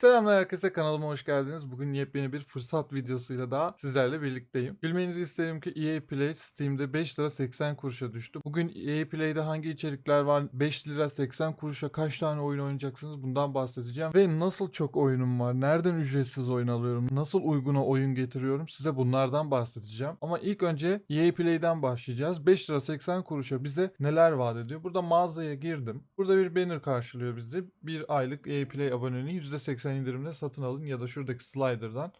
Selamlar herkese kanalıma hoş geldiniz. Bugün yepyeni bir fırsat videosuyla daha sizlerle birlikteyim. Bilmenizi isterim ki EA Play Steam'de 5 lira 80 kuruşa düştü. Bugün EA Play'de hangi içerikler var, 5 lira 80 kuruşa kaç tane oyun oynayacaksınız bundan bahsedeceğim. Ve nasıl çok oyunum var, nereden ücretsiz oyun alıyorum, nasıl uyguna oyun getiriyorum size bunlardan bahsedeceğim. Ama ilk önce EA Play'den başlayacağız. 5 lira 80 kuruşa bize neler vaat ediyor? Burada mağazaya girdim. Burada bir banner karşılıyor bizi. Bir aylık EA Play aboneliği %80 indirimle satın alın ya da şuradaki slider'dan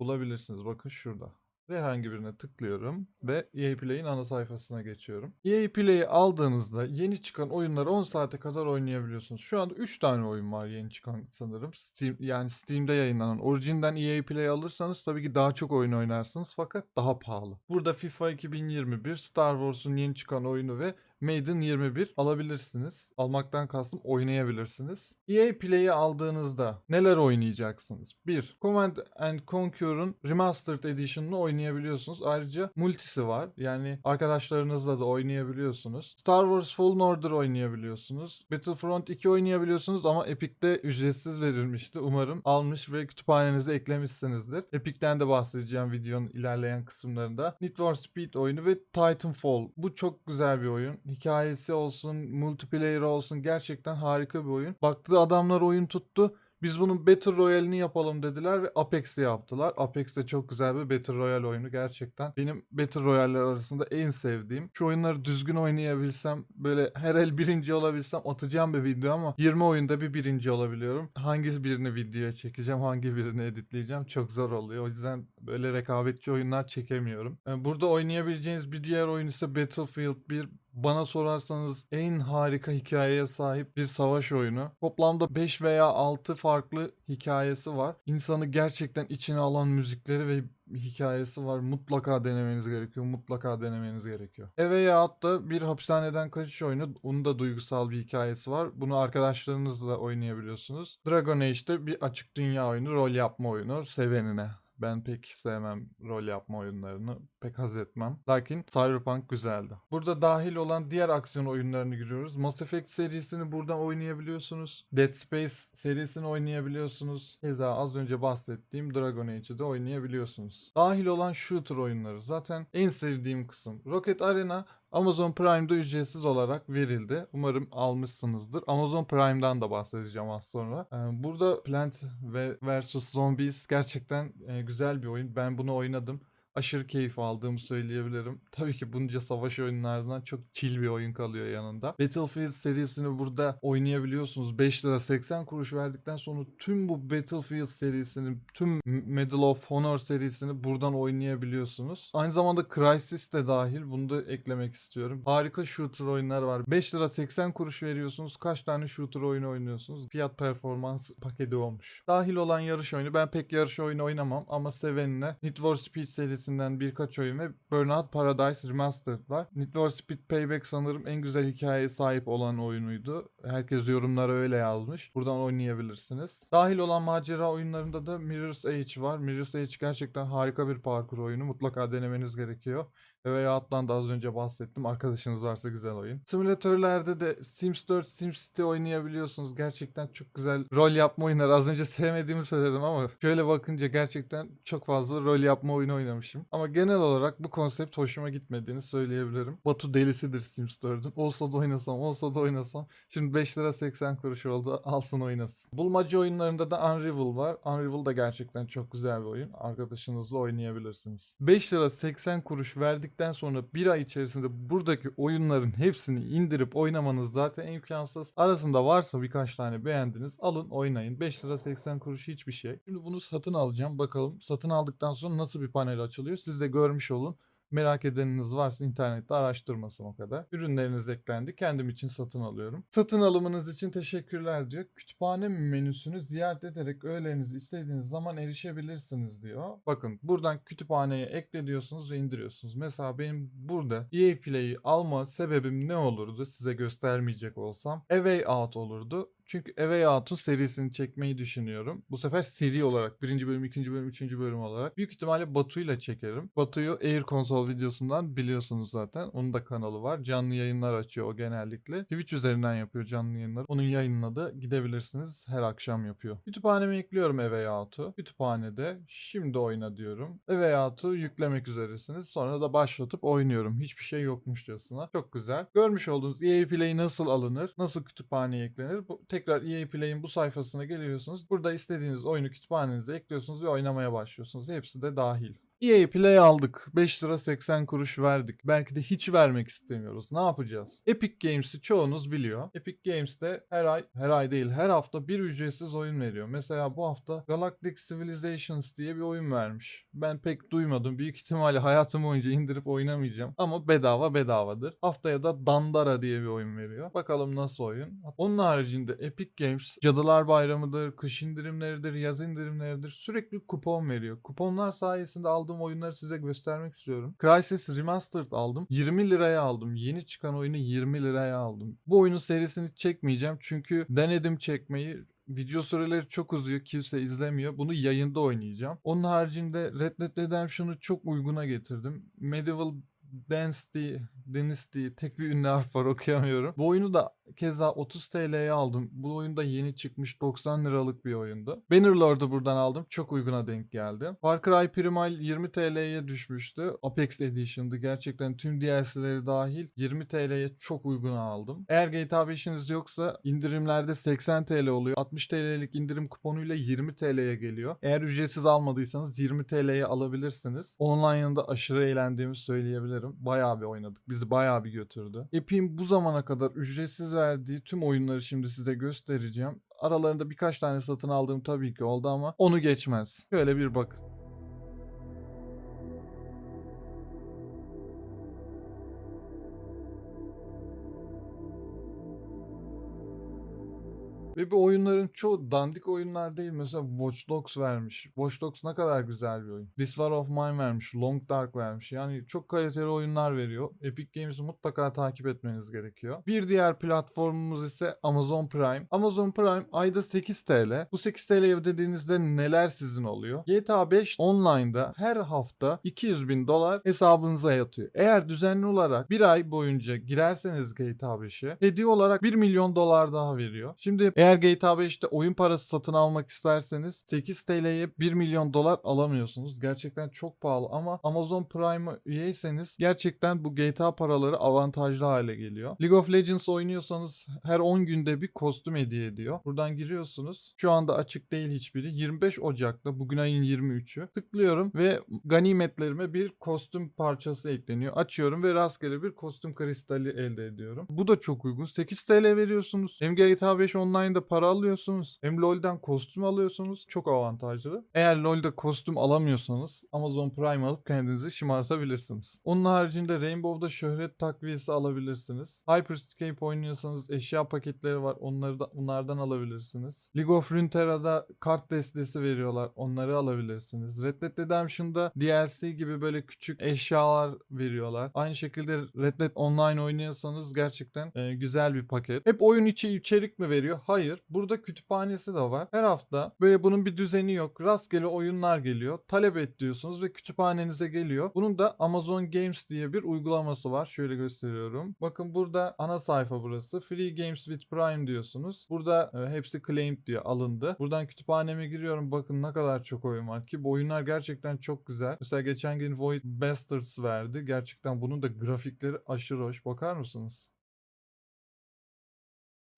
bulabilirsiniz. Bakın şurada. Herhangi birine tıklıyorum ve EA Play'in ana sayfasına geçiyorum. EA Play'i aldığınızda yeni çıkan oyunları 10 saate kadar oynayabiliyorsunuz. Şu anda 3 tane oyun var yeni çıkan sanırım. Steam yani Steam'de yayınlanan. Orijinden EA Play alırsanız tabii ki daha çok oyun oynarsınız fakat daha pahalı. Burada FIFA 2021, Star Wars'un yeni çıkan oyunu ve Maiden 21 alabilirsiniz. Almaktan kastım oynayabilirsiniz. EA Play'i aldığınızda neler oynayacaksınız? 1. Command and Conquer'ın Remastered Edition'ını oynayabiliyorsunuz. Ayrıca multisi var. Yani arkadaşlarınızla da oynayabiliyorsunuz. Star Wars Fallen Order oynayabiliyorsunuz. Battlefront 2 oynayabiliyorsunuz ama Epic'te ücretsiz verilmişti. Umarım almış ve kütüphanenize eklemişsinizdir. Epic'ten de bahsedeceğim videonun ilerleyen kısımlarında. Need for Speed oyunu ve Titanfall. Bu çok güzel bir oyun. Hikayesi olsun, multiplayer olsun gerçekten harika bir oyun. Baktı adamlar oyun tuttu. Biz bunun Battle Royale'ini yapalım dediler ve Apex'i yaptılar. Apex de çok güzel bir Battle Royale oyunu gerçekten. Benim Battle Royale'ler arasında en sevdiğim. Şu oyunları düzgün oynayabilsem, böyle her el birinci olabilsem atacağım bir video ama 20 oyunda bir birinci olabiliyorum. Hangi birini videoya çekeceğim, hangi birini editleyeceğim çok zor oluyor. O yüzden böyle rekabetçi oyunlar çekemiyorum. Yani burada oynayabileceğiniz bir diğer oyun ise Battlefield 1 bana sorarsanız en harika hikayeye sahip bir savaş oyunu. Toplamda 5 veya 6 farklı hikayesi var. İnsanı gerçekten içine alan müzikleri ve hikayesi var. Mutlaka denemeniz gerekiyor. Mutlaka denemeniz gerekiyor. Eve ya da bir hapishaneden kaçış oyunu. Onun da duygusal bir hikayesi var. Bunu arkadaşlarınızla oynayabiliyorsunuz. Dragon Age'de bir açık dünya oyunu, rol yapma oyunu sevenine. Ben pek sevmem rol yapma oyunlarını. Pek haz etmem. Lakin Cyberpunk güzeldi. Burada dahil olan diğer aksiyon oyunlarını giriyoruz. Mass Effect serisini buradan oynayabiliyorsunuz. Dead Space serisini oynayabiliyorsunuz. Keza az önce bahsettiğim Dragon Age'i de oynayabiliyorsunuz. Dahil olan shooter oyunları. Zaten en sevdiğim kısım. Rocket Arena Amazon Prime'da ücretsiz olarak verildi. Umarım almışsınızdır. Amazon Prime'dan da bahsedeceğim az sonra. Ee, Burada Plant vs Zombies gerçekten e, güzel bir oyun. Ben bunu oynadım. Aşırı keyif aldığımı söyleyebilirim. Tabii ki bunca savaş oyunlarından çok chill bir oyun kalıyor yanında. Battlefield serisini burada oynayabiliyorsunuz. 5 lira 80 kuruş verdikten sonra tüm bu Battlefield serisini, tüm Medal of Honor serisini buradan oynayabiliyorsunuz. Aynı zamanda Crysis de dahil. Bunu da eklemek istiyorum. Harika shooter oyunlar var. 5 lira 80 kuruş veriyorsunuz. Kaç tane shooter oyunu oynuyorsunuz? Fiyat performans paketi olmuş. Dahil olan yarış oyunu. Ben pek yarış oyunu oynamam ama sevenine Need for Speed serisinden birkaç oyun ve Burnout Paradise Remastered var. Need for Speed Payback sanırım en güzel hikayeye sahip olan oyunuydu. Herkes yorumlara öyle yazmış. Buradan oynayabilirsiniz. Dahil olan macera oyunlarında da Mirror's Edge var. Mirror's Edge gerçekten harika bir parkur oyunu. Mutlaka denemeniz gerekiyor. Ve Outland da az önce bahsettim. Arkadaşınız varsa güzel oyun. Simülatörlerde de Sims 4, SimCity oynayabiliyorsunuz. Gerçekten çok güzel rol yapma oyunları. Az önce sevmediğimi söyledim ama şöyle bakınca gerçekten çok fazla rol yapma oyunu oynamışım. Ama genel olarak bu konsept hoşuma gitmediğini söyleyebilirim. Batu delisidir Sims 4'ün. Olsa da oynasam, olsa da oynasam. Şimdi 5 lira 80 kuruş oldu. Alsın oynasın. Bulmaca oyunlarında da Unravel var. Unravel da gerçekten çok güzel bir oyun. Arkadaşınızla oynayabilirsiniz. 5 lira 80 kuruş verdik verdikten sonra bir ay içerisinde buradaki oyunların hepsini indirip oynamanız zaten imkansız. Arasında varsa birkaç tane beğendiniz alın oynayın. 5 lira 80 kuruş hiçbir şey. Şimdi bunu satın alacağım bakalım. Satın aldıktan sonra nasıl bir panel açılıyor siz de görmüş olun. Merak edeniniz varsa internette araştırmasın o kadar. Ürünleriniz eklendi. Kendim için satın alıyorum. Satın alımınız için teşekkürler diyor. Kütüphane menüsünü ziyaret ederek öğelerinizi istediğiniz zaman erişebilirsiniz diyor. Bakın buradan kütüphaneye ekle diyorsunuz ve indiriyorsunuz. Mesela benim burada EA Play'i alma sebebim ne olurdu size göstermeyecek olsam? A Way Out olurdu. Çünkü Eve Out'un serisini çekmeyi düşünüyorum. Bu sefer seri olarak. Birinci bölüm, ikinci bölüm, üçüncü bölüm olarak. Büyük ihtimalle Batu'yla çekerim. Batu'yu Air Console videosundan biliyorsunuz zaten. Onun da kanalı var. Canlı yayınlar açıyor o genellikle. Twitch üzerinden yapıyor canlı yayınları. Onun yayınına da gidebilirsiniz. Her akşam yapıyor. Kütüphaneme ekliyorum Eve Out'u. Kütüphanede şimdi oyna diyorum. Eve Out'u yüklemek üzeresiniz. Sonra da başlatıp oynuyorum. Hiçbir şey yokmuşçasına. Çok güzel. Görmüş olduğunuz EA Play nasıl alınır? Nasıl kütüphaneye eklenir? Bu, tekrar EA Play'in bu sayfasına geliyorsunuz. Burada istediğiniz oyunu kütüphanenize ekliyorsunuz ve oynamaya başlıyorsunuz. Hepsi de dahil. EA Play aldık. 5 lira 80 kuruş verdik. Belki de hiç vermek istemiyoruz. Ne yapacağız? Epic Games'i çoğunuz biliyor. Epic Games'te her ay, her ay değil her hafta bir ücretsiz oyun veriyor. Mesela bu hafta Galactic Civilizations diye bir oyun vermiş. Ben pek duymadım. Büyük ihtimalle hayatım boyunca indirip oynamayacağım. Ama bedava bedavadır. Haftaya da Dandara diye bir oyun veriyor. Bakalım nasıl oyun. Onun haricinde Epic Games Cadılar Bayramı'dır, kış indirimleridir, yaz indirimleridir. Sürekli kupon veriyor. Kuponlar sayesinde aldığım oyunları size göstermek istiyorum. Crysis Remastered aldım. 20 liraya aldım. Yeni çıkan oyunu 20 liraya aldım. Bu oyunun serisini çekmeyeceğim çünkü denedim çekmeyi. Video süreleri çok uzuyor. Kimse izlemiyor. Bunu yayında oynayacağım. Onun haricinde Red Dead Redemption'u çok uyguna getirdim. Medieval Dynasty, Dynasty tek bir ünlü harf var okuyamıyorum. Bu oyunu da keza 30 TL'ye aldım. Bu oyun da yeni çıkmış 90 liralık bir oyundu. Bannerlord'u buradan aldım. Çok uyguna denk geldi. Far Cry Primal 20 TL'ye düşmüştü. Apex Edition'dı. Gerçekten tüm DLC'leri dahil 20 TL'ye çok uyguna aldım. Eğer GTA 5'iniz yoksa indirimlerde 80 TL oluyor. 60 TL'lik indirim kuponuyla 20 TL'ye geliyor. Eğer ücretsiz almadıysanız 20 TL'ye alabilirsiniz. Online'ında aşırı eğlendiğimi söyleyebilirim. Bayağı bir oynadık. Bizi bayağı bir götürdü. Epic'in bu zamana kadar ücretsiz verdiği tüm oyunları şimdi size göstereceğim. Aralarında birkaç tane satın aldığım tabii ki oldu ama onu geçmez. Şöyle bir bakın. Ve bu oyunların çoğu dandik oyunlar değil. Mesela Watch Dogs vermiş. Watch Dogs ne kadar güzel bir oyun. This War of Mine vermiş. Long Dark vermiş. Yani çok kaliteli oyunlar veriyor. Epic Games'i mutlaka takip etmeniz gerekiyor. Bir diğer platformumuz ise Amazon Prime. Amazon Prime ayda 8 TL. Bu 8 TL'ye ödediğinizde neler sizin oluyor? GTA 5 online'da her hafta 200 bin dolar hesabınıza yatıyor. Eğer düzenli olarak bir ay boyunca girerseniz GTA 5'e hediye olarak 1 milyon dolar daha veriyor. Şimdi eğer GTA 5'te oyun parası satın almak isterseniz 8 TL'ye 1 milyon dolar alamıyorsunuz. Gerçekten çok pahalı ama Amazon Prime'a üyeyseniz gerçekten bu GTA paraları avantajlı hale geliyor. League of Legends oynuyorsanız her 10 günde bir kostüm hediye ediyor. Buradan giriyorsunuz. Şu anda açık değil hiçbiri. 25 Ocak'ta bugün ayın 23'ü. Tıklıyorum ve ganimetlerime bir kostüm parçası ekleniyor. Açıyorum ve rastgele bir kostüm kristali elde ediyorum. Bu da çok uygun. 8 TL veriyorsunuz. Hem GTA 5 online'da para alıyorsunuz. Hem LoL'den kostüm alıyorsunuz. Çok avantajlı. Eğer LoL'de kostüm alamıyorsanız Amazon Prime alıp kendinizi şımartabilirsiniz. Onun haricinde Rainbow'da şöhret takviyesi alabilirsiniz. Hyperscape oynuyorsanız eşya paketleri var. Onları da onlardan alabilirsiniz. League of Runeterra'da kart destesi veriyorlar. Onları alabilirsiniz. Red Dead Redemption'da DLC gibi böyle küçük eşyalar veriyorlar. Aynı şekilde Red Dead Online oynuyorsanız gerçekten e, güzel bir paket. Hep oyun içi içerik mi veriyor? Hayır. Burada kütüphanesi de var. Her hafta böyle bunun bir düzeni yok. Rastgele oyunlar geliyor. Talep et diyorsunuz ve kütüphanenize geliyor. Bunun da Amazon Games diye bir uygulaması var. Şöyle gösteriyorum. Bakın burada ana sayfa burası. Free Games with Prime diyorsunuz. Burada e, hepsi claimed diyor alındı. Buradan kütüphaneme giriyorum. Bakın ne kadar çok oyun var ki bu oyunlar gerçekten çok güzel. Mesela geçen gün Void Bastards verdi. Gerçekten bunun da grafikleri aşırı hoş. Bakar mısınız?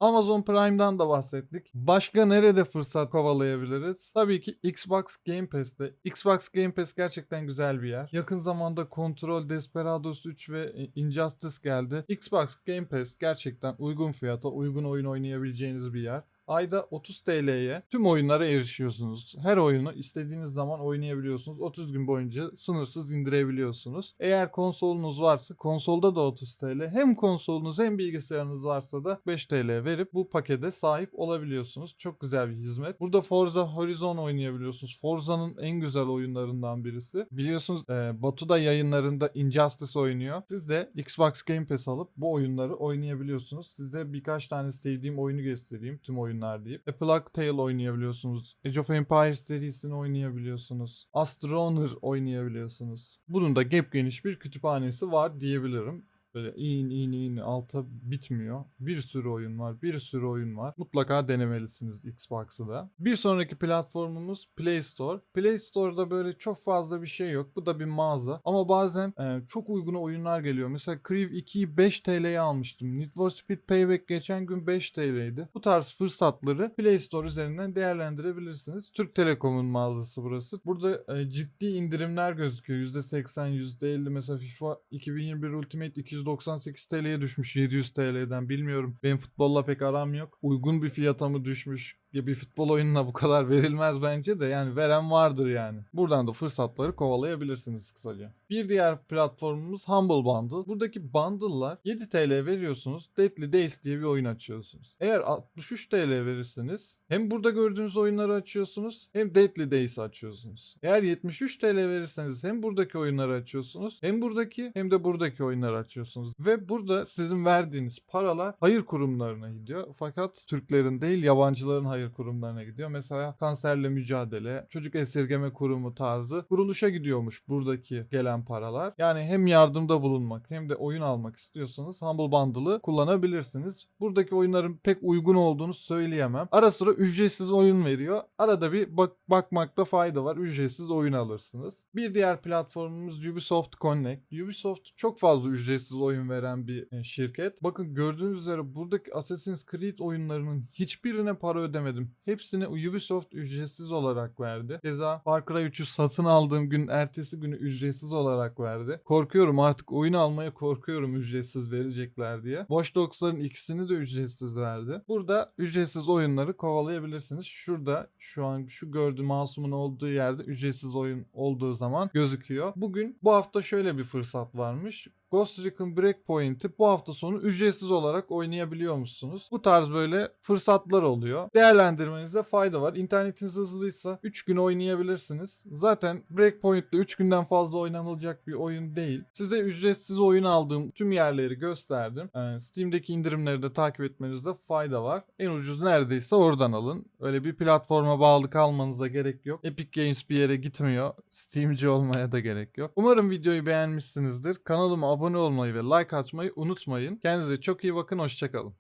Amazon Prime'dan da bahsettik. Başka nerede fırsat kovalayabiliriz? Tabii ki Xbox Game Pass'te. Xbox Game Pass gerçekten güzel bir yer. Yakın zamanda Control, Desperados 3 ve Injustice geldi. Xbox Game Pass gerçekten uygun fiyata, uygun oyun oynayabileceğiniz bir yer. Ayda 30 TL'ye tüm oyunlara erişiyorsunuz. Her oyunu istediğiniz zaman oynayabiliyorsunuz. 30 gün boyunca sınırsız indirebiliyorsunuz. Eğer konsolunuz varsa konsolda da 30 TL. Hem konsolunuz hem bilgisayarınız varsa da 5 TL verip bu pakete sahip olabiliyorsunuz. Çok güzel bir hizmet. Burada Forza Horizon oynayabiliyorsunuz. Forza'nın en güzel oyunlarından birisi. Biliyorsunuz e, Batu da yayınlarında Injustice oynuyor. Siz de Xbox Game Pass alıp bu oyunları oynayabiliyorsunuz. Size birkaç tane sevdiğim oyunu göstereyim. Tüm oyunları oyunlar deyip. A Plague Tale oynayabiliyorsunuz. Age of Empires serisini oynayabiliyorsunuz. Astroneer oynayabiliyorsunuz. Bunun da gap geniş bir kütüphanesi var diyebilirim. Böyle in in in alta bitmiyor. Bir sürü oyun var. Bir sürü oyun var. Mutlaka denemelisiniz Xbox'ı da. Bir sonraki platformumuz Play Store. Play Store'da böyle çok fazla bir şey yok. Bu da bir mağaza. Ama bazen e, çok uygun oyunlar geliyor. Mesela Crew 2'yi 5 TL'ye almıştım. Need for Speed Payback geçen gün 5 TL'ydi. Bu tarz fırsatları Play Store üzerinden değerlendirebilirsiniz. Türk Telekom'un mağazası burası. Burada e, ciddi indirimler gözüküyor. %80, %50 mesela FIFA 2021 Ultimate 298 TL'ye düşmüş 700 TL'den bilmiyorum. Benim futbolla pek aram yok. Uygun bir fiyata mı düşmüş? Ya bir futbol oyununa bu kadar verilmez bence de yani veren vardır yani. Buradan da fırsatları kovalayabilirsiniz kısaca. Bir diğer platformumuz Humble Bundle. Buradaki bundle'lar 7 TL veriyorsunuz. Deadly Days diye bir oyun açıyorsunuz. Eğer 63 TL verirseniz hem burada gördüğünüz oyunları açıyorsunuz hem Deadly Days'i açıyorsunuz. Eğer 73 TL verirseniz hem buradaki oyunları açıyorsunuz hem buradaki hem de buradaki oyunları açıyorsunuz. Ve burada sizin verdiğiniz paralar hayır kurumlarına gidiyor. Fakat Türklerin değil yabancıların hayır kurumlarına gidiyor. Mesela kanserle mücadele, çocuk esirgeme kurumu tarzı kuruluşa gidiyormuş buradaki gelen paralar. Yani hem yardımda bulunmak hem de oyun almak istiyorsanız Humble Bundle'ı kullanabilirsiniz. Buradaki oyunların pek uygun olduğunu söyleyemem. Ara sıra ücretsiz oyun veriyor. Arada bir bak bakmakta fayda var. Ücretsiz oyun alırsınız. Bir diğer platformumuz Ubisoft Connect. Ubisoft çok fazla ücretsiz oyun veren bir e, şirket. Bakın gördüğünüz üzere buradaki Assassin's Creed oyunlarının hiçbirine para ödemedim. Hepsini Ubisoft ücretsiz olarak verdi. Keza Far Cry 3'ü satın aldığım gün ertesi günü ücretsiz olarak verdi. Korkuyorum artık oyun almaya korkuyorum ücretsiz verecekler diye. Watch Dogs'ların ikisini de ücretsiz verdi. Burada ücretsiz oyunları kovalayabilirsiniz. Şurada şu an şu gördüğüm masumun olduğu yerde ücretsiz oyun olduğu zaman gözüküyor. Bugün bu hafta şöyle bir fırsat varmış. Ghost Recon Breakpoint'i bu hafta sonu ücretsiz olarak oynayabiliyor musunuz? Bu tarz böyle fırsatlar oluyor. Değerlendirmenizde fayda var. İnternetiniz hızlıysa 3 gün oynayabilirsiniz. Zaten Breakpoint'te 3 günden fazla oynanılacak bir oyun değil. Size ücretsiz oyun aldığım tüm yerleri gösterdim. Ee, Steam'deki indirimleri de takip etmenizde fayda var. En ucuz neredeyse oradan alın. Öyle bir platforma bağlı kalmanıza gerek yok. Epic Games bir yere gitmiyor. Steam'ci olmaya da gerek yok. Umarım videoyu beğenmişsinizdir. Kanalıma abone olmayı ve like atmayı unutmayın. Kendinize çok iyi bakın. Hoşçakalın.